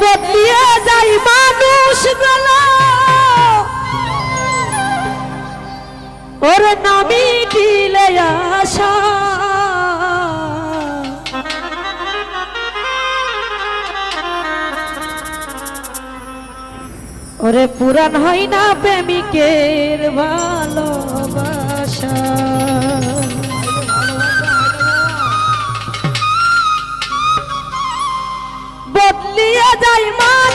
বদলিয়ে যাই মানুষ ওর নামি দিলে আশা। ওরে পুরান হয় না প্রেমিকের ভালোবাসা। বদলিয়ে যাই মানুষ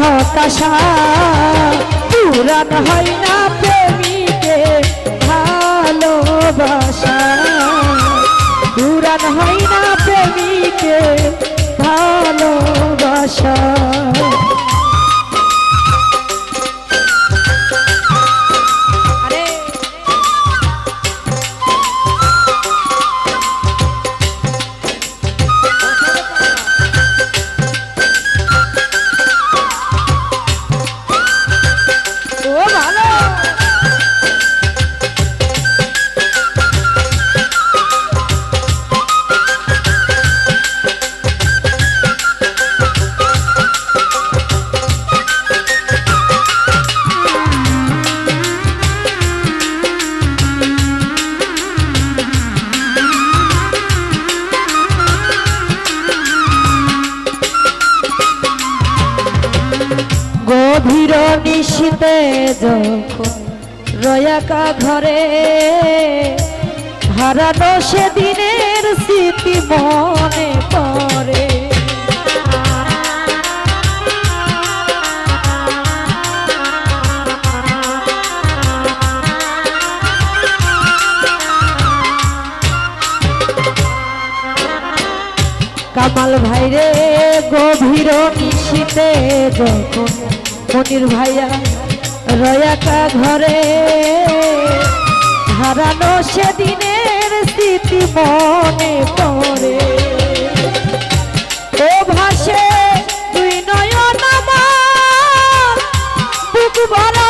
হতাশা পুরাণ হয় না প্রেমিকে ভালোবাসা। পুরাণ হয় না প্রেমিকে ভালোবাসা। নিশীতে যখন রয়াকা ঘরে হারানো সেদিনের স্মৃতি মনে পড়ে। কামাল ভাইরে গভীর নিশীতে যখন মনির ভাইয়া রয়াকা ঘরে। হারানো সেদিনের স্মৃতি মনে পড়ে। ও ভাসে তুই নয়ন বুক ভরা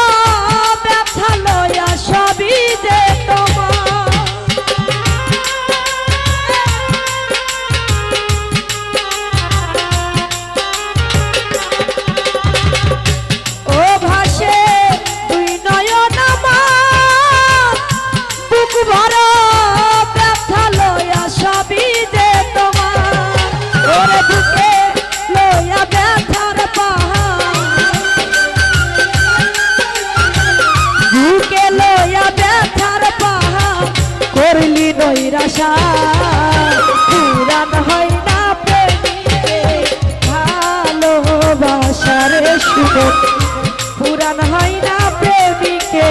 সুখ পুরান হয় না প্রেমিকে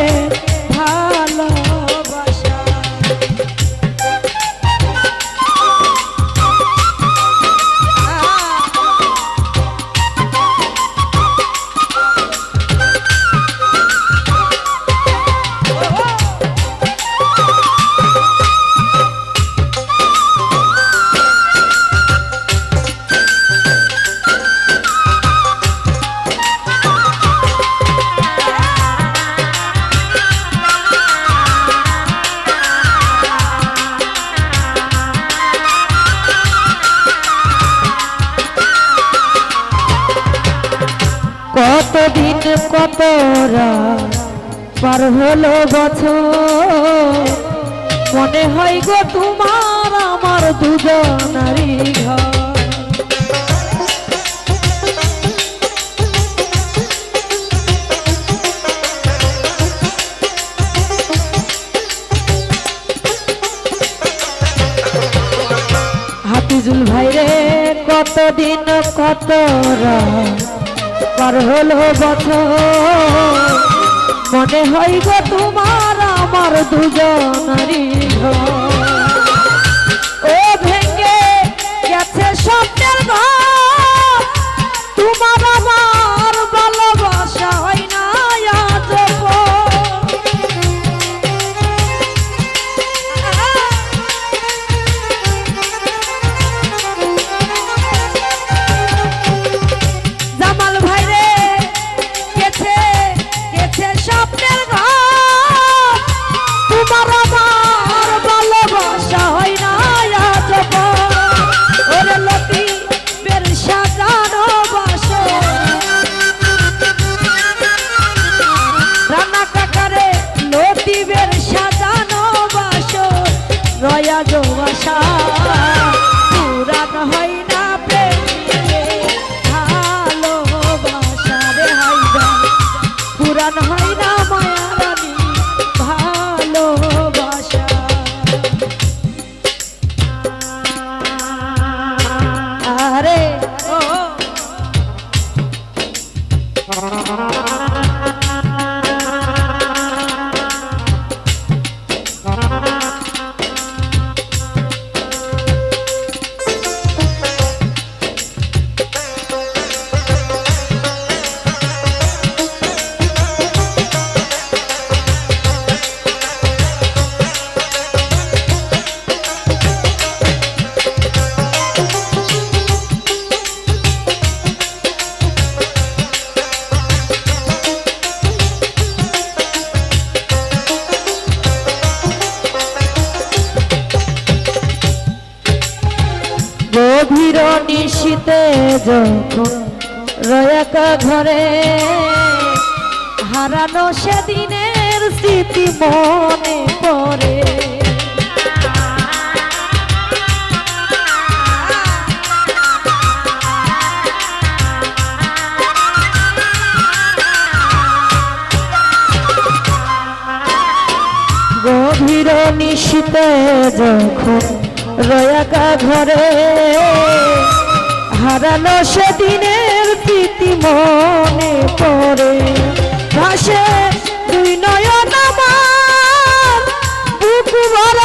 কত রাত পার হলো বছর? মনে হয় গো তোমার আমার দুজনারই ঘর। পার হলো বছর। মনে হয় গো তোমার আমার দুজনারই ঘর। পুরান হয় না মায়ারানি নিশীতে যখন রয়াকা ঘরে হারানো সেদিনের স্মৃতি মনে পড়ে। গভীর নিশীতে যখন রয়াকা ঘরে হারানো সেদিনের প্রীতি মনে পড়ে। ভাসে দুই নয় ভরা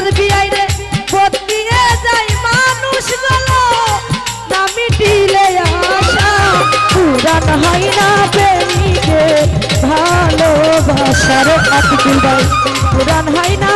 শিরার বিয়াইরে বদলিয়ে যায় মানুষ গেল। না মিটিলে আশা ভালোবাসার পুরান হয় না